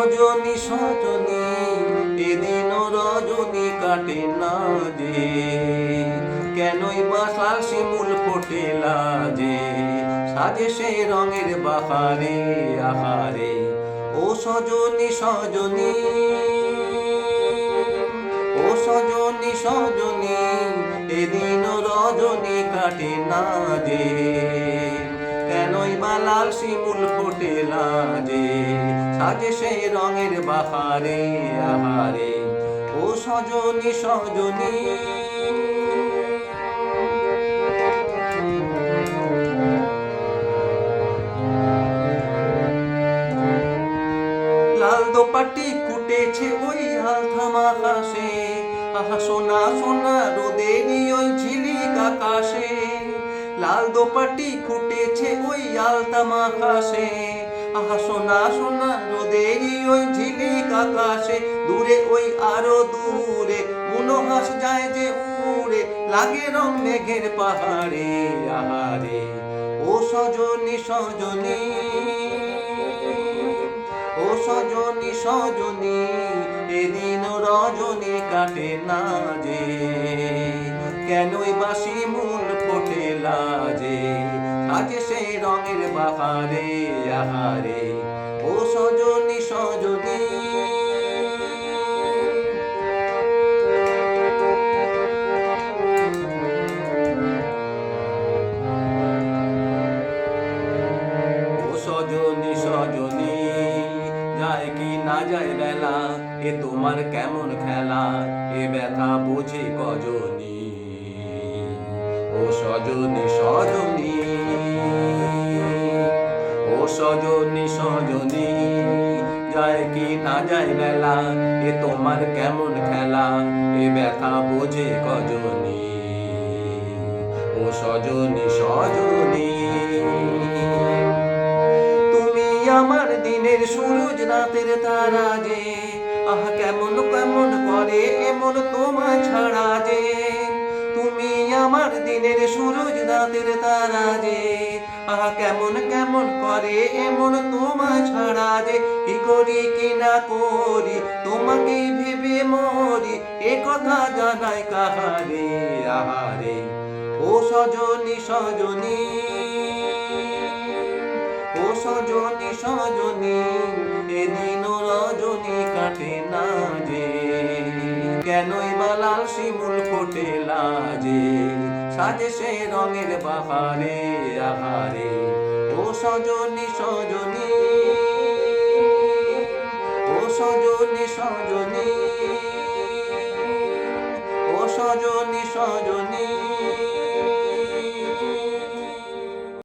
সজনী সজনী, এদিন রজনী কাটে না যে। কেনই বাসাল শিমুল ফোটে লাজে সাজে সে রঙের বাহারে, আহারে। ও সজনী সজনী। ও সজনী সজনী, এদিন রজনী কাটে না যে। বা লাল শিমুল ফোটে লাজে, সাজে সে রঙের বাহারে, আহারে। ও সজনী সজনী। লাল দোপাটি কুটেছে ওই হাল থামা আকাশে আহা, সোনা সোনা রোদেরই লাল দোপাটি ফুটেছে ওই আলতামা আকাশে আহা, সোনা সোনা রোদেরই ওই ঝিলিক আকাশে। দূরে ওই আরও দূরে মনোহাস যায় যে উড়ে। লাগে রং মেঘের পাহাড়ে, আহারে। ও সজনী সজনী, ও সজনী সজনী, এদিন রজনী কাটে না যে। কেনই বাসি মূল সাজে সেই রঙের বাহারে, আহারে। ও সজনী সজনী। যায় বেলা? এ তোমার কেমন খেলা? এ ব্যথা বোঝে কজনী ও সজনী সজনী, ও সজনী সজনী, যায় কি না যায় বেলা, এ তোমার কেমন খেলা, এ ব্যথা বোঝে কজনী। ও সজনী সজনী, তুমি আমার দিনের সূরজ রাতের তারা যে, আহ, কেমন কেমন করে এমন তোমার ছাড়া যে। আমার দিনের সূরজ রাতের তারা যে। আহ, কেমন কেমন করে এমন তোমার ছাড়া যে। কি করি, কি না করি, তোমাকে ভেবে মরি, এ কথা জানাই কাহারে, আহারে। ও সজনী সজনী, ও সজনী সজনী, এদিন রজনী কাটে না যে। কেনই বা লাল শিমুল ফোটে লাজে সাজে সে রঙের বাহারে আহারে। ও সজনী সজনী। ও সজনী সজনী। ও সজনী সজনী।